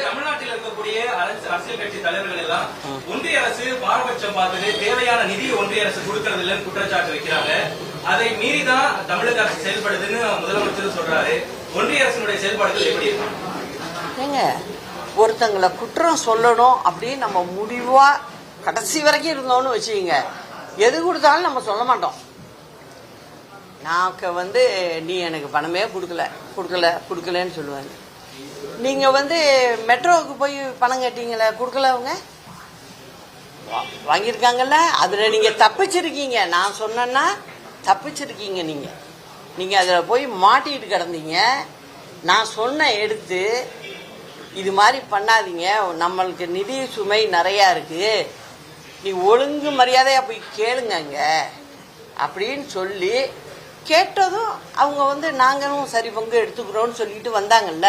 தமிழ்நாட்டில் இருக்கக்கூடிய அரசியல் கட்சி தலைவர்கள் எல்லாம் ஒன்றிய அரசு பாரபட்சம் பார்த்தது தேவையான நிதியை ஒன்றிய அரசு கொடுக்கறது இல்லைன்னு குற்றச்சாட்டு வைக்கிறாங்க அதை மீறிதான் தமிழக அரசு செயல்படுதுன்னு முதலமைச்சர் சொல்றாரு ஒன்றிய அரசினுடைய செயல்பாடுகள் எப்படி இருக்கு ஒருத்தங்களை குற்றம் சொல்லணும் அப்படின்னு நம்ம முடிவா கடைசி வரைக்கும் இருந்தோம்னு வச்சுக்கோங்க. எது கொடுத்தாலும் நம்ம சொல்ல மாட்டோம். நான் வந்து நீ எனக்கு பணமே கொடுக்கல. கொடுக்கல கொடுக்கலன்னு சொல்லுவாங்க. நீங்க வந்து மெட்ரோவுக்கு போய் பணம் கட்டிங்களே கொடுக்கல அவங்க? வாங்கியிருக்காங்கல்ல? அதில் நீங்கள் தப்பிச்சிருக்கீங்க. நான் சொன்னேன்னா தப்பிச்சிருக்கீங்க நீங்கள் நீங்கள் அதில் போய் மாட்டிட்டு கிடந்தீங்க. நான் சொன்ன எடுத்து இது மாதிரி பண்ணாதீங்க. நம்மளுக்கு நிதி சுமை நிறையா இருக்குது நீ ஒழுங்கு மரியாதையாக போய் கேளுங்க அப்படின்னு சொல்லி கேட்டதும் அவங்க வந்து நாங்களும் சரி பங்கு எடுத்துக்கிறோம்னு சொல்லிட்டு வந்தாங்கல்ல.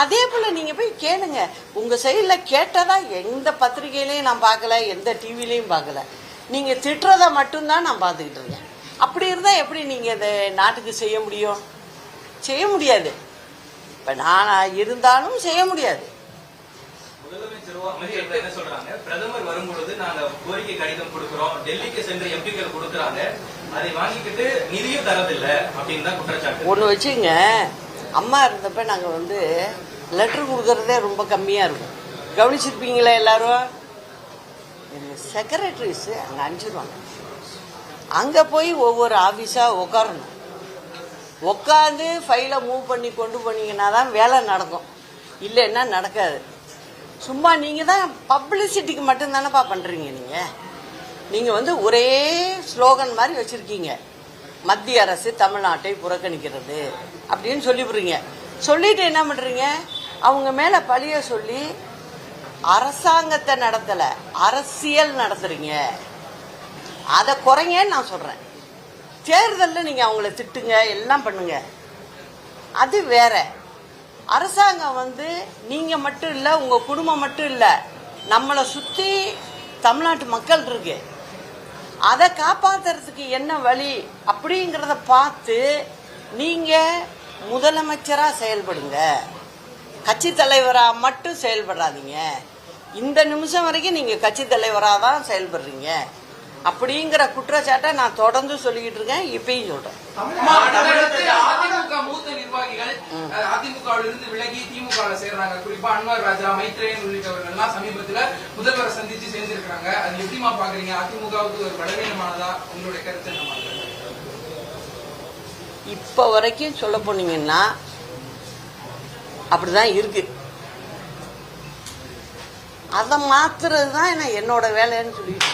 அதே போல நீங்க போய் கேளுங்க. உங்க சைடில் கேட்டதா எந்த பத்திரிகையிலையும் நான் பார்க்கல எந்த டிவிலையும் பார்க்கல. நீங்க திட்டுறத மட்டும்தான் நான் பார்த்துக்கிட்டு இருக்கேன். அப்படி இருந்தா எப்படி நீங்க இந்த நாட்டுக்கு செய்ய முடியும்? செய்ய முடியாது. இப்ப நான் இருந்தாலும் செய்ய முடியாது. பிரதமர் வரும்பொழுது நாங்க கோரிக்கை கடிதம் கொடுக்கிறோம். டெல்லிக்கு சென்று எம்பிக்கள் கொடுக்கறாங்க. அதை வாங்கிக்கிட்டு நிதியும் தரதில்லை அப்படின்னு தான் குற்றச்சாட்டு. ஒன்று வச்சுங்க அம்மா இருந்தப்ப நாங்கள் வந்து லெட்டர் கொடுக்கறதே ரொம்ப கம்மியாக இருக்கும். கவனிச்சிருப்பீங்களா எல்லாரும்? எங்கள் செக்ரட்டரிஸ் அங்கே அனுப்பிச்சிடுவாங்க அங்கே போய் ஒவ்வொரு ஆஃபீஸாக உட்காரணும் உட்காந்து ஃபைலை மூவ் பண்ணி கொண்டு போனீங்கன்னா தான் வேலை நடக்கும். இல்லைன்னா நடக்காது. சும்மா நீங்கள் தான் பப்ளிசிட்டிக்கு மட்டும்தானப்பா பண்ணுறீங்க நீங்கள் நீங்கள் வந்து ஒரே ஸ்லோகன் மாதிரி வச்சுருக்கீங்க. மத்திய அரசு தமிழ்நாட்டை புறக்கணிக்கிறது அப்படின்னு சொல்லிவிடுறீங்க. சொல்லிட்டு என்ன பண்ணுறீங்க அவங்க மேலே பழிய சொல்லி அரசாங்கத்தை நடத்தலை அரசியல் நடத்துறீங்க. அதை குறைங்கன்னு நான் சொல்கிறேன் தேர்தலில் நீங்கள் அவங்கள திட்டுங்க எல்லாம் பண்ணுங்க. அது வேற. அரசாங்கம் வந்து நீங்கள் மட்டும் இல்லை உங்கள் குடும்பம் மட்டும் இல்லை நம்மளை சுற்றி தமிழ்நாட்டு மக்கள் இருக்கு. அதை காப்பாத்துறதுக்கு என்ன வழி அப்படிங்கிறத பார்த்து நீங்கள் முதலமைச்சராக செயல்படுங்க. கட்சி தலைவராக மட்டும் செயல்படாதீங்க. இந்த நிமிஷம் வரைக்கும் நீங்கள் கட்சி தலைவராக தான் செயல்படுறீங்க. அப்படிங்கிற குற்றச்சாட்டை நான் தொடர்ந்து சொல்லிக்கிட்டு இருக்கேன் இப்பயும் அடுத்தடுத்து அதிமுக மூத்த நிர்வாகிகள் அதிமுகவில் இருந்து விலகி திமுக சேர்றாங்க. குறிப்பா அன்வர் ராஜா மைத்ரேயன் உள்ளிட்டவர்கள் எல்லாம் சமீபத்துல முதல்வரை சந்திச்சு சேர்ந்திருக்காங்க அது எப்படிமா பாக்குறீங்க? அதிமுகவுக்கு ஒரு பலவீனமானதா? உங்களுடைய கருத்து என்ன இப்போ வரைக்கும் சொல்ல போனீங்கன்னா அப்படிதான் இருக்கு. அதை மாத்துறது தான் என்ன என்னோட வேலைன்னு சொல்லிட்டு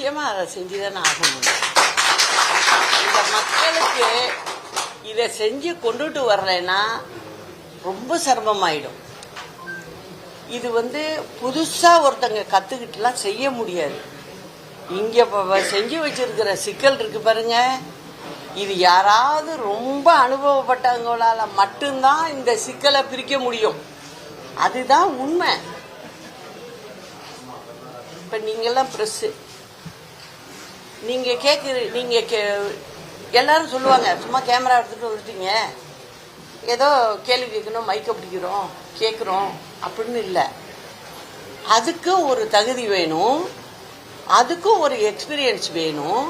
நிச்சயமாக அதை செஞ்சு தான் ஆகணும் இந்த மக்களுக்கு இதை செஞ்சு கொண்டுட்டு வரலைன்னா ரொம்ப சிரமமாயிடும். இது வந்து புதுசா ஒருத்தங்க கத்துக்கிட்டுலாம் செய்ய முடியாது. இங்க செஞ்சு வச்சிருக்கிற சிக்கல் இருக்கு பாருங்க. இது யாராவது ரொம்ப அனுபவப்பட்டவங்களால மட்டும்தான் இந்த சிக்கலை பிரிக்க முடியும். அதுதான் உண்மை. இப்ப நீங்கெல்லாம் பிரஸ் நீங்க கேக்குற நீங்க கே எல்லாரும் சொல்லுவாங்க சும்மா கேமரா எடுத்துட்டு வந்துட்டீங்க. ஏதோ கேள்வி கேட்கணும் மைக்கை பிடிக்கிறோம் கேட்குறோம் அப்படின்னு இல்லை. அதுக்கும் ஒரு தகுதி வேணும். அதுக்கும் ஒரு எக்ஸ்பீரியன்ஸ் வேணும்.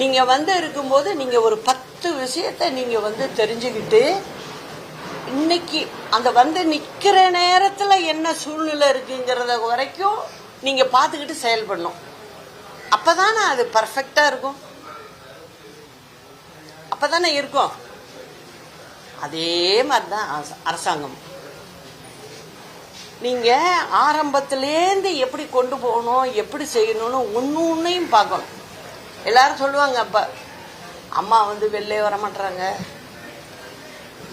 நீங்கள் வந்து இருக்கும்போது நீங்கள் ஒரு பத்து விஷயத்தை நீங்கள் வந்து தெரிஞ்சுக்கிட்டு இன்னைக்கு அந்த வந்து நிற்கிற நேரத்தில் என்ன சூழ்நிலை இருக்குங்கிறத வரைக்கும் நீங்கள் பார்த்துக்கிட்டு செயல்படணும். அப்போ தானே அது பர்ஃபெக்டாக இருக்கும்? அப்போ தானே இருக்கும்? அதே மாதிரி தான் அரச- அரசாங்கம். நீங்க ஆரம்பத்திலேருந்து எப்படி கொண்டு போகணும் எப்படி செய்யணும்னு ஒன்று ஒன்றையும் பார்க்கணும். எல்லாரும் சொல்லுவாங்க அப்ப அம்மா வந்து வெளிலே வரமாட்டாங்க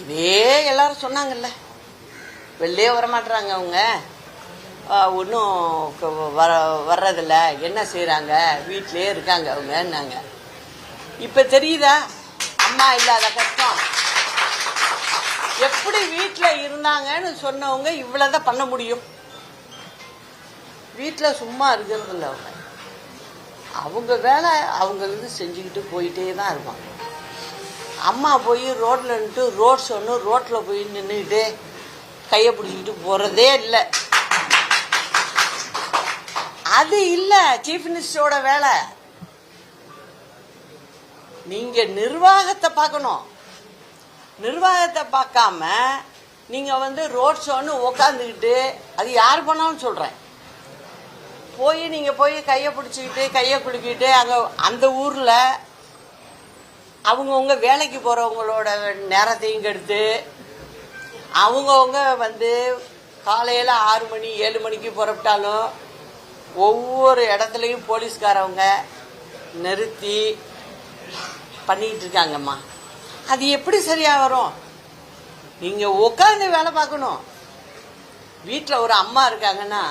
இதே எல்லாரும் சொன்னாங்கல்ல வெளிலே வரமாட்டாங்க அவங்க. ஒன்றும் வர வர்றதில்ல. என்ன செய்கிறாங்க வீட்டிலே இருக்காங்க அவங்கன்னாங்க. இப்போ தெரியுதா? அம்மா இல்லாத கஷ்டம். எப்படி வீட்டில் இருந்தாங்கன்னு சொன்னவங்க இவ்வளோதான் பண்ண முடியும்? வீட்டில் சும்மா இருக்கிறது இல்லை அவங்க. அவங்க வேலை அவங்க செஞ்சுக்கிட்டு போயிட்டே தான் இருப்பாங்க. அம்மா போய் ரோட்டில் நின்று ரோட்ஸ் ஒன்று ரோட்டில் போய் நின்றுக்கிட்டு கையை பிடிச்சிக்கிட்டு போகிறதே இல்லை. அது இல்லை சீஃப் மினிஸ்டரோட வேலை. நீங்க நிர்வாகத்தை பார்க்கணும். நிர்வாகத்தை பார்க்காம நீங்க வந்து ரோட் ஷோன்னு உக்காந்துக்கிட்டு அது யார் பண்ணாலும் சொல்றேன். போய் நீங்க போய் கையை பிடிச்சிக்கிட்டு கையை குலுக்கிட்டு அங்க அந்த ஊர்ல அவங்கவுங்க வேலைக்கு போறவங்களோட நேரத்தையும் கெடுத்து அவங்கவுங்க வந்து காலையில் ஆறு மணி ஏழு மணிக்கு புறப்பட்டாலும் ஒவ்வொரு இடத்துலையும் போலீஸ்காரவங்க நிறுத்தி பண்ணிக்கிட்டு இருக்காங்கம்மா. அது எப்படி சரியாக வரும்? நீங்கள் உட்காந்து வேலை பார்க்கணும். வீட்டில் ஒரு அம்மா இருக்காங்கன்னா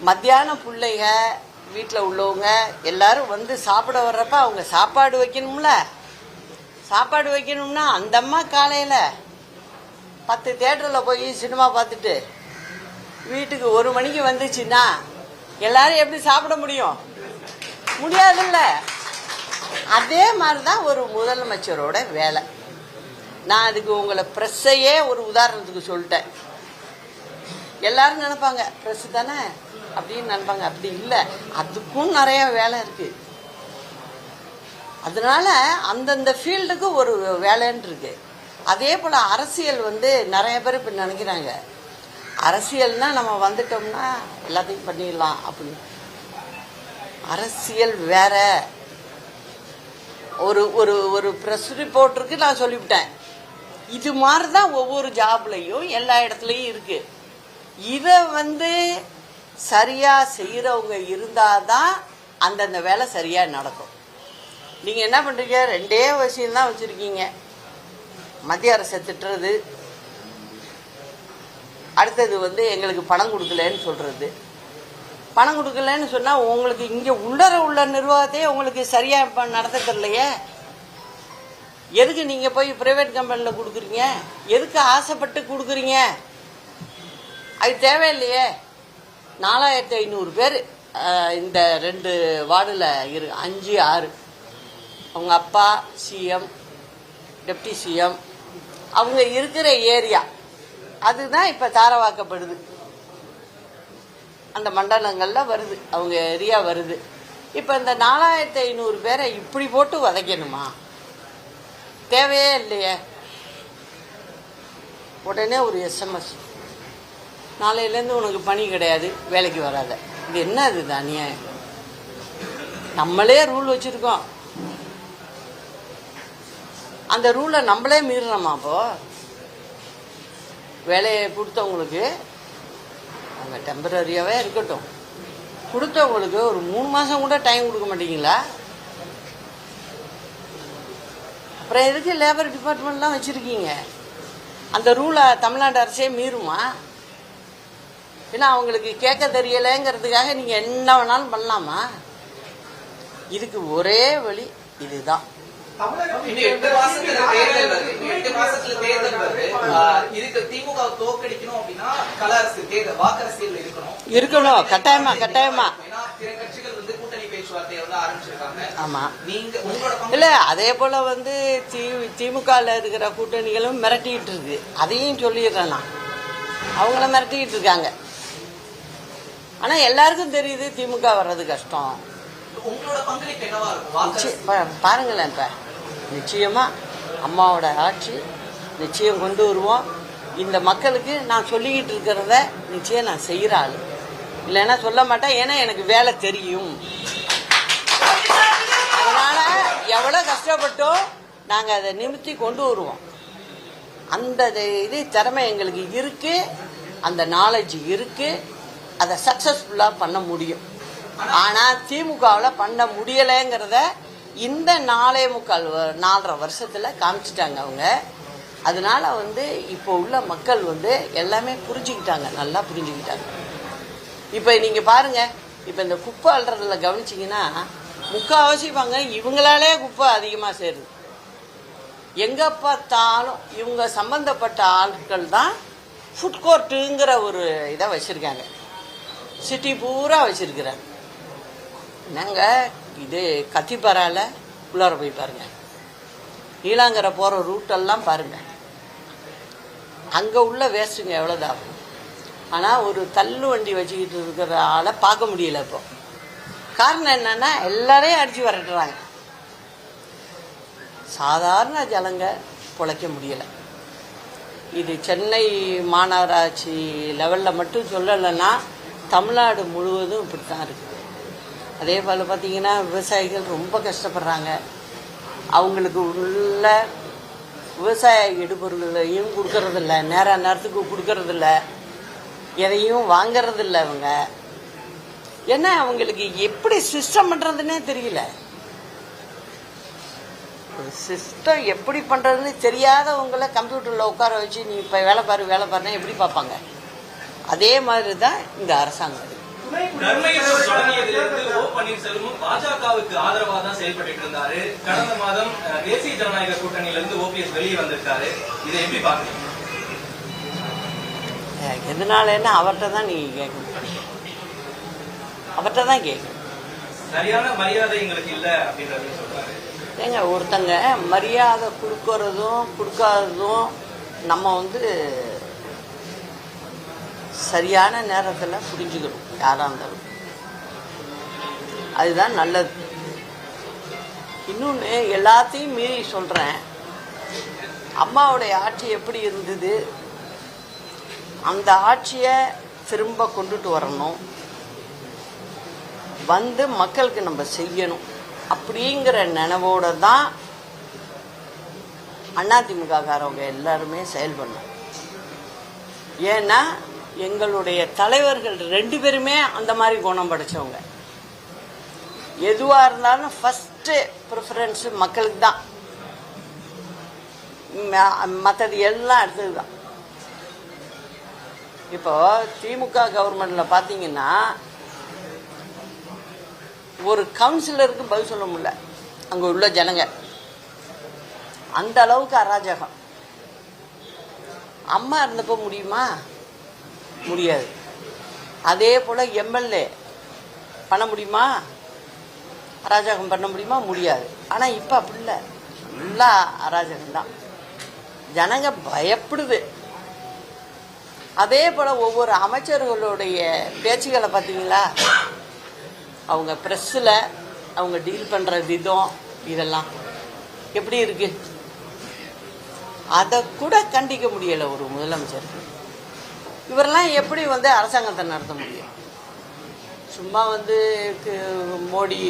மத்தியானம் பிள்ளைங்க வீட்டில் உள்ளவங்க எல்லாரும் வந்து சாப்பிட வர்றப்ப அவங்க சாப்பாடு வைக்கணும்ல. சாப்பாடு வைக்கணும்னா அந்த அம்மா காலையில் பத்து தேட்டரில் போய் சினிமா பார்த்துட்டு வீட்டுக்கு ஒரு மணிக்கு வந்துச்சுன்னா எல்லாரும் எப்படி சாப்பிட முடியும்? முடியாதுல்ல. அதே மாதிரி தான் ஒரு முதலமைச்சரோட வேலை. நான் அதுக்கு உங்களை ப்ரெஸ்ஸையே ஒரு உதாரணத்துக்கு சொல்லிட்டேன். எல்லாரும் நினைப்பாங்க ப்ரெஸ் தானே? அப்படின்னு நினைப்பாங்க. அப்படி இல்லை. அதுக்கும் நிறைய வேலை இருக்கு. அதனால அந்தந்த ஃபீல்டுக்கு ஒரு வேலைன்னு இருக்கு. அதே போல் அரசியல் வந்து நிறைய பேர் இப்போ நினைக்கிறாங்க. அரசியல்னா நம்ம வந்துட்டோம்னா எல்லாத்தையும் பண்ணிடலாம் அப்படின்னு. அரசியல் வேற. ஒரு ஒரு ஒரு ப்ரெஸ் ரிப்போர்ட்டருக்கு நான் சொல்லிவிட்டேன். இது மாதிரி தான் ஒவ்வொரு ஜாப்லையும் எல்லா இடத்துலையும் இருக்கு. இதை வந்து சரியா செய்யறவங்க இருந்தாதான் அந்தந்த வேலை சரியா நடக்கும். நீங்க என்ன பண்றீங்க? ரெண்டே விஷயம் தான் வச்சிருக்கீங்க. மத்திய அரசை திட்டுறது அடுத்தது வந்து எங்களுக்கு பணம் கொடுக்கலன்னு சொல்கிறது பணம் கொடுக்கலன்னு சொன்னால் உங்களுக்கு இங்கே உள்ளர உள்ள நிர்வாகத்தையே உங்களுக்கு சரியாக இப்போ நடத்த தெரியலையே. எதுக்கு நீங்கள் போய் ப்ரைவேட் கம்பெனியில் கொடுக்குறீங்க? எதுக்கு ஆசைப்பட்டு கொடுக்குறீங்க? அது தேவையில்லையே. நாலாயிரத்தி ஐநூறு பேர் இந்த ரெண்டு வார்டில் இரு அஞ்சு ஆறு. அவங்க அப்பா சிஎம் டெப்டி சிஎம் அவங்க இருக்கிற ஏரியா. அதுதான் இப்போ தாரவாக்கப்படுது. அந்த மண்டலங்களில் வருது. அவங்க ஏரியா வருது. இப்போ இந்த நாலாயிரத்தி ஐநூறு பேரை இப்படி போட்டு வதைக்கணுமா? தேவையே இல்லையே. உடனே ஒரு எஸ்எம்எஸ் நாளையிலேருந்து உனக்கு பணி கிடையாது. வேலைக்கு வராத. இது என்ன இது அநியாயம். நம்மளே ரூல் வச்சுருக்கோம். அந்த ரூலை நம்மளே மீறுறோமா அப்போது வேலையை கொடுத்தவங்களுக்கு அவங்க டெம்பரரியாகவே இருக்கட்டும். கொடுத்தவங்களுக்கு ஒரு மூணு மாதம் கூட டைம் கொடுக்க மாட்டீங்களா? அப்புறம் எதுக்கு லேபர் டிபார்ட்மெண்ட்லாம் வச்சுருக்கீங்க? அந்த ரூலை தமிழ்நாடு அரசே மீறுமா? ஏன்னா அவங்களுக்கு கேட்க தெரியலைங்கிறதுக்காக நீங்கள் என்ன வேணாலும் பண்ணலாமா? இதுக்கு ஒரே வழி இதுதான். திமுக இருக்கணும். கட்டாயமா கட்டாயமா. இல்ல அதே போல வந்து தி திமுகல இருக்கிற கூட்டணிகளும் மிரட்டிட்டு இருக்கு. அதையும் சொல்லிடுறேன் நான் அவங்கள மிரட்டிட்டு இருக்காங்க. ஆனா எல்லாருக்கும் தெரியுது திமுக வர்றது கஷ்டம். பாருங்களேன் இப்ப. நிச்சயமாக அம்மாவோட ஆட்சி நிச்சயம் கொண்டு வருவோம். இந்த மக்களுக்கு நான் சொல்லிக்கிட்டு இருக்கிறத நிச்சயம் நான் செய்கிற ஆள். இல்லைன்னா சொல்ல மாட்டேன் ஏன்னா எனக்கு வேலை தெரியும். அதனால் எவ்வளோ கஷ்டப்பட்டோ நாங்கள் அதை நிமித்தி கொண்டு வருவோம். அந்த இது திறமை எங்களுக்கு இருக்குது அந்த நாலேஜ் இருக்குது அதை சக்ஸஸ்ஃபுல்லாக பண்ண முடியும். ஆனால் திமுகவில் பண்ண முடியலைங்கிறத இந்த நாலே முக்கால் வ- நாலரை வருஷத்தில் காமிச்சிட்டாங்க அவங்க. அதனால வந்து இப்போ உள்ள மக்கள் வந்து எல்லாமே புரிஞ்சுக்கிட்டாங்க நல்லா புரிஞ்சுக்கிட்டாங்க. இப்போ நீங்கள் பாருங்க இப்போ இந்த குப்பை அள்ளுறதுல கவனிச்சிங்கன்னா முக்கால்வாசி பாங்க இவங்களாலே குப்பை அதிகமாக சேருது. எங்கே பார்த்தாலும் இவங்க சம்பந்தப்பட்ட ஆட்கள் தான் ஃபுட் கோர்ட்டுங்கிற ஒரு இதை வச்சுருக்காங்க. சிட்டி பூரா வச்சுருக்கிறாங்க. நாங்கள் இது கத்திப்பாரால உள்ளார போய் பாருங்க. நீலாங்கரை போகிற ரூட்டெல்லாம் பாருங்க. அங்கே உள்ள வேஸ்ட்டுங்க எவ்வளோதான் ஆனால் ஒரு தள்ளு வண்டி வச்சுக்கிட்டு இருக்கிற ஆளை பார்க்க முடியல இப்போ. காரணம் என்னன்னா எல்லாரையும் அடித்து வரட்டுறாங்க. சாதாரண ஜனங்க பிழைக்க முடியலை. இது சென்னை மாநகராட்சி லெவலில் மட்டும் சொல்லலைன்னா தமிழ்நாடு முழுவதும் இப்படி தான் இருக்குது. அதே போல் பார்த்தீங்கன்னா விவசாயிகள் ரொம்ப கஷ்டப்படுறாங்க. அவங்களுக்கு உள்ள விவசாய இடுபொருள்களையும் கொடுக்கறதில்ல. நேர நேரத்துக்கு கொடுக்கறதில்ல. எதையும் வாங்கறதில்ல அவங்க. ஏன்னா அவங்களுக்கு எப்படி சிஸ்டம் பண்ணுறதுன்னே தெரியல. ஒரு சிஸ்டம் எப்படி பண்ணுறதுன்னு தெரியாதவங்கள கம்ப்யூட்டரில் உட்கார வச்சு நீ இப்போ வேலை பாரு வேலை பாருன்னா எப்படி பார்ப்பாங்க? அதே மாதிரி தான் இந்த அரசாங்கம். தொடங்கியதிலிருந்து ஓ பாஜகவுக்கு ஆதரவா தான் செயல்பட்டு இருந்தாரு. கடந்த மாதம் தேசிய ஜனநாயக கூட்டணியில இருந்து ஓபிஎஸ் வெளியே வந்திருக்காரு. இதை எப்படி பாக்குறீங்க அஹ் எதனாலன்னா அவர்கிட்ட தான் நீங்கள் கேட்கணும். அவர்கிட்ட தான் கேட்கணும். சரியான மரியாதை எங்களுக்கு இல்ல அப்படின்றது சொல்றாரு. ஏங்க ஒருத்தங்க மரியாதை கொடுக்கறதும் கொடுக்காததும் நம்ம வந்து சரியான நேரத்தில் புரிஞ்சுக்கணும் யாராக இருந்தாலும். அதுதான் நல்லது. இன்னொன்று எல்லாத்தையும் மீறி சொல்கிறேன் அம்மாவுடைய ஆட்சி எப்படி இருந்தது? அந்த ஆட்சியை திரும்ப கொண்டுட்டு வரணும். வந்து மக்களுக்கு நம்ம செய்யணும். அப்படிங்கிற நினைவோட தான் அதிமுககாரவங்க எல்லாருமே செயல்படணும். ஏன்னா எங்களுடைய தலைவர்கள் ரெண்டு பேருமே அந்த மாதிரி குணம் படைச்சவங்க. எதுவாக இருந்தாலும் ஃபஸ்ட்டு ப்ரிஃபரன்ஸு மக்களுக்கு தான். மற்றது எல்லாம் அடுத்தது தான். இப்போ திமுக கவர்மெண்டில் பார்த்தீங்கன்னா ஒரு கவுன்சிலருக்கு பதில் சொல்ல முடியல. அங்கே உள்ள ஜனங்க. அந்த அளவுக்கு அராஜகம். அம்மா இருந்தப்போ முடியுமா? முடியாது. அதே போல் எம்எல்ஏ பண்ண முடியுமா? அராஜகம் பண்ண முடியுமா? முடியாது. ஆனால் இப்போ அப்படி இல்லை. ஃபுல்லாக அராஜகம் தான். ஜனங்க பயப்படுது. அதே போல் ஒவ்வொரு அமைச்சர்களுடைய பேச்சுகளை பார்த்தீங்களா அவங்க ப்ரெஸ்ஸில் அவங்க டீல் பண்ணுற விதம் இதெல்லாம். எப்படி இருக்கு? அதை கூட கண்டிக்க முடியலை ஒரு முதலமைச்சர் இவரெல்லாம் எப்படி வந்து அரசாங்கத்தை நடத்த முடியும்? சும்மா வந்து மோடி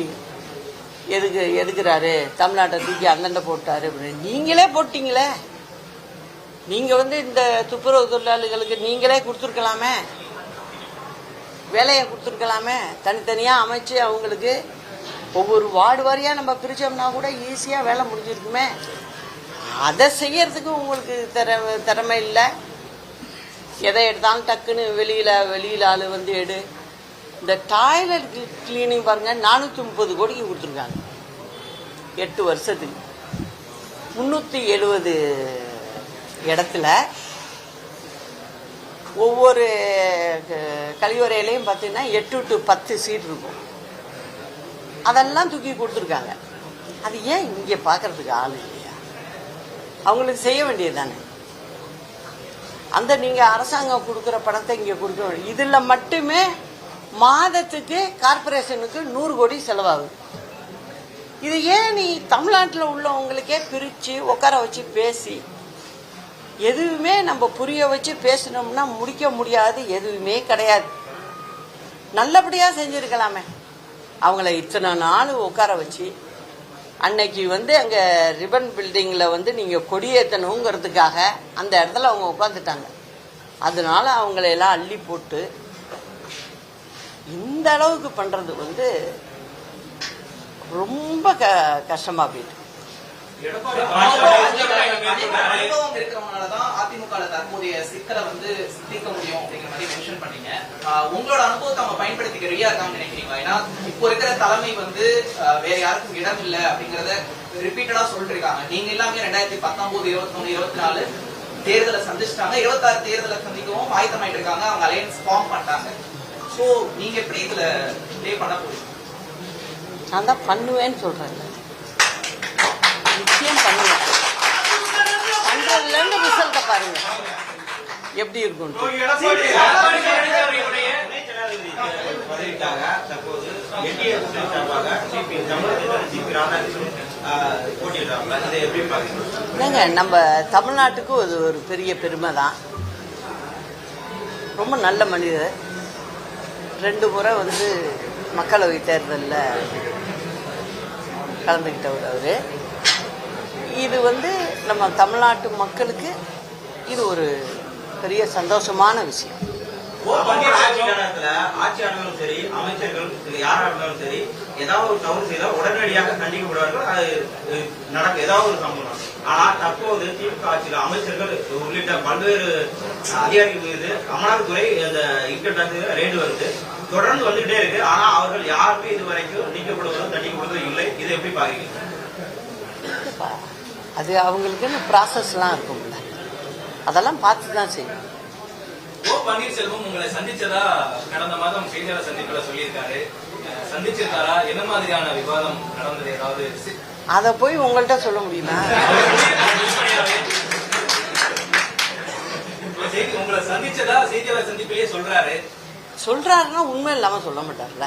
எதுக்கு எதுக்குறாரு? தமிழ்நாட்டை தூக்கி அந்தண்டை போட்டாரு அப்படின்னு. நீங்களே போட்டீங்களே. நீங்கள் வந்து இந்த துப்புரவு தொழிலாளிகளுக்கு நீங்களே கொடுத்துருக்கலாமே. வேலையை கொடுத்துருக்கலாமே. தனித்தனியாக அமைச்சு அவங்களுக்கு ஒவ்வொரு வார்டு வாரியாக நம்ம பிரித்தோம்னா கூட ஈஸியாக வேலை முடிஞ்சிருக்குமே. அதை செய்யறதுக்கு உங்களுக்கு திற திறமை இல்லை. எதை எடுத்தாலும் டக்குன்னு வெளியில் வெளியில் ஆள் வந்து எடு. இந்த டாய்லெட் கிளீனிங் பாருங்கள் நானூற்றி முப்பது கோடிக்கு கொடுத்துருக்காங்க. எட்டு வருஷத்துக்கு. முந்நூற்றி எழுபது இடத்துல ஒவ்வொரு க- கழிவறையிலையும் பார்த்தீங்கன்னா எட்டு டு பத்து சீட் இருக்கும். அதெல்லாம் தூக்கி கொடுத்துருக்காங்க. அது ஏன் இங்கே பார்க்குறதுக்கு ஆள் இல்லையா? அவங்களுக்கு செய்ய வேண்டியது தானே. அந்த நீங்கள் அரசாங்கம் கொடுக்குற பணத்தை இங்கே கொடுக்க வேண்டிய இதில் மட்டுமே மாதத்துக்கு கார்ப்பரேஷனுக்கு நூறு கோடி செலவாகுது. இது ஏன் நீ தமிழ்நாட்டில் உள்ளவங்களுக்கே பிரித்து உட்கார வச்சு பேசி எதுவுமே நம்ம புரிய வச்சு பேசினோம்னா முடிக்க முடியாது எதுவுமே கிடையாது. நல்லபடியாக செஞ்சுருக்கலாமே. அவங்கள இத்தனை நாள் உட்கார வச்சு அன்னைக்கு வந்து அங்கே ரிபன் பில்டிங்கில் வந்து நீங்கள் கொடியேற்றணுங்கிறதுக்காக அந்த இடத்துல அவங்க உட்காந்துட்டாங்க அதனால அவங்கள எல்லாம் அள்ளி போட்டு இந்த அளவுக்கு பண்ணுறது வந்து ரொம்ப க கஷ்டமாக போயிட்டு. அனுபவம் இருக்கிறவங்களாலதான் அதிமுக தற்போதைய சிக்கலை வந்து தீர்க்க முடியும் அப்படிங்கிற மாதிரி மென்ஷன் பண்ணீங்க உங்களோட அனுபவத்தை அவங்க பயன்படுத்திக்க ரெடியா இருக்காங்கன்னு நினைக்கிறீங்களா ஏன்னா இப்போ இருக்கிற தலைமை வந்து வேற யாருக்கும் இடம் இல்லை அப்படிங்கறத ரிப்பீட்டடா சொல்லிருக்காங்க நீங்க எல்லாமே ரெண்டாயிரத்தி பத்தொன்பது இருபத்தி இருபத்தி நாலு தேர்தலை சந்திச்சிட்டாங்க இருபத்தாறு தேர்தலை சந்திக்கவும் ஆயத்தமாயிட்டு இருக்காங்க அவங்க அலையன்ஸ் ஃபார்ம் பண்ணிட்டாங்க சோ நீங்க எப்படி இதுல ப்ளே பண்ண போறீங்க நான் தான் பண்ணுவேன்னு சொல்கிறேன் நிச்சயம் பண்ணுங்க பண்ணுறதுலேருந்து ரிசல்ட்டை பாருங்க. எப்படி இருக்கும் எடப்பாடி என்னங்க நம்ம தமிழ்நாட்டுக்கு அது ஒரு பெரிய பெருமை தான் ரொம்ப நல்ல மனிதர். ரெண்டு முறை வந்து மக்களவை தேர்தலில் கலந்துக்கிட்டவர் அவர். இது வந்து நம்ம தமிழ்நாட்டு மக்களுக்கு இது ஒரு பெரிய சந்தோஷமான விஷயம். ஓ ஆட்சி பன்னீர்செல்வம் காலத்துல ஆட்சியாளர்களும் சரி அமைச்சர்கள் இது யாரா இருந்தாலும் சரி ஏதாவது ஒரு தவறு செய்தால் உடனடியாக கண்டிக்கப்படுவார்கள். அது அஹ், நடக்கும் ஏதாவது ஒரு சம்பவம் ஆனா தற்போது திமுக ஆட்சியில் அமைச்சர்கள் உள்ளிட்ட பல்வேறு அதிகாரிகள் மீது அமலாக்கத்துறை அந்த இன்கம் டாக்ஸ் ரேடு வருது. தொடர்ந்து வந்துகிட்டே இருக்கு. ஆனா அவர்கள் யாருமே இது வரைக்கும் நீக்கப்படுவதும் தண்டிக்கப்படுவதும் இல்லை. இதை எப்படி பாக்குறீங்க அது அவங்களுக்குன்னு ப்ராசஸ்லாம் இருக்கும்ல அதெல்லாம் பார்த்து தான் செய்யணும். ஓ பன்னீர்செல்வம் உங்களை சந்திச்சதா? கடந்த மாதம் செய்தியாளர் சந்திப்புல சொல்லியிருக்காரு. சந்திச்சிருக்காரா? என்ன மாதிரியான விவாதம் நடந்தது? ஏதாவது அதை போய் உங்கள்கிட்ட சொல்ல முடியுமா? உங்களை சந்திச்சதா? செய்தியாளர் சந்திப்பிலேயே சொல்றாரு. சொல்றாருன்னா உண்மை இல்லாமல் சொல்ல மாட்டார்ல.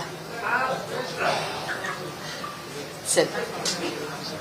சரி.